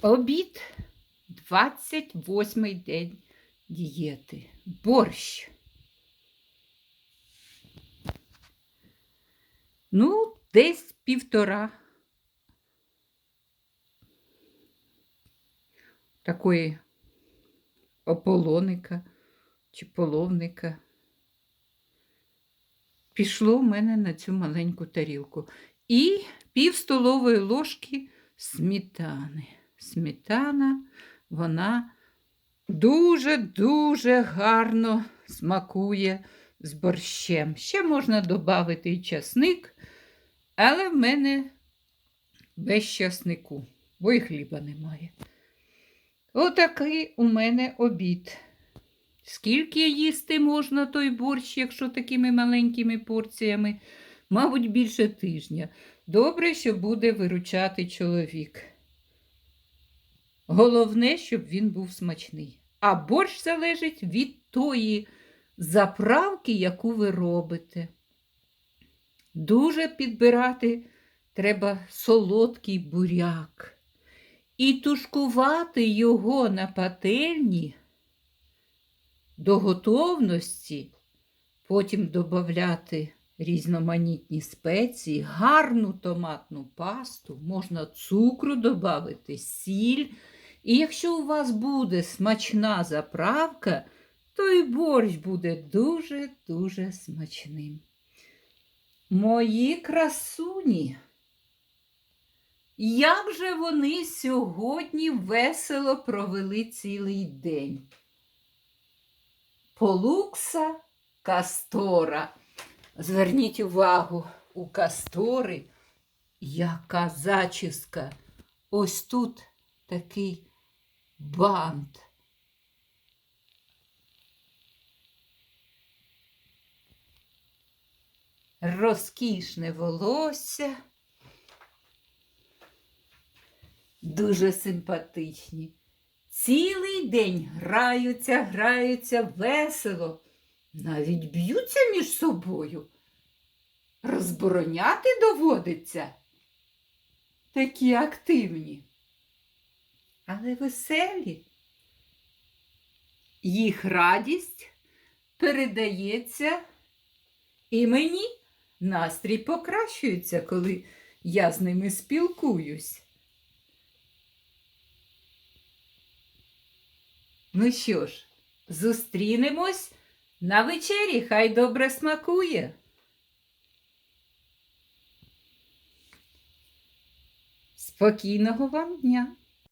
Обід 28-й день дієти. Борщ. Ну, десь півтора такої ополоника чи половника. Пішло в мене на цю маленьку тарілку. І пів столової ложки сметани. Сметана, вона дуже-дуже гарно смакує з борщем. Ще можна додати і часник, але в мене без часнику, бо і хліба немає. Отакий у мене обід. Скільки їсти можна той борщ, якщо такими маленькими порціями? Мабуть, більше тижня. Добре, що буде виручати чоловік. Головне, щоб він був смачний. А борщ залежить від тої заправки, яку ви робите. Дуже підбирати треба солодкий буряк. І тушкувати його на пательні до готовності, потім додати різноманітні спеції, гарну томатну пасту, можна цукру додати, сіль. І якщо у вас буде смачна заправка, то і борщ буде дуже-дуже смачним. Мої красуні. Як же вони сьогодні весело провели цілий день? Полукса Кастора. Зверніть увагу, у Кастори яка зачіска. Ось тут такий бант. Розкішне волосся. Дуже симпатичні. Цілий день граються, граються весело, навіть б'ються між собою. Розбороняти доводиться. Такі активні, але веселі. Їх радість передається і мені. Настрій покращується, коли я з ними спілкуюсь. Ну що ж, зустрінемось на вечері, хай добре смакує. Спокійного вам дня!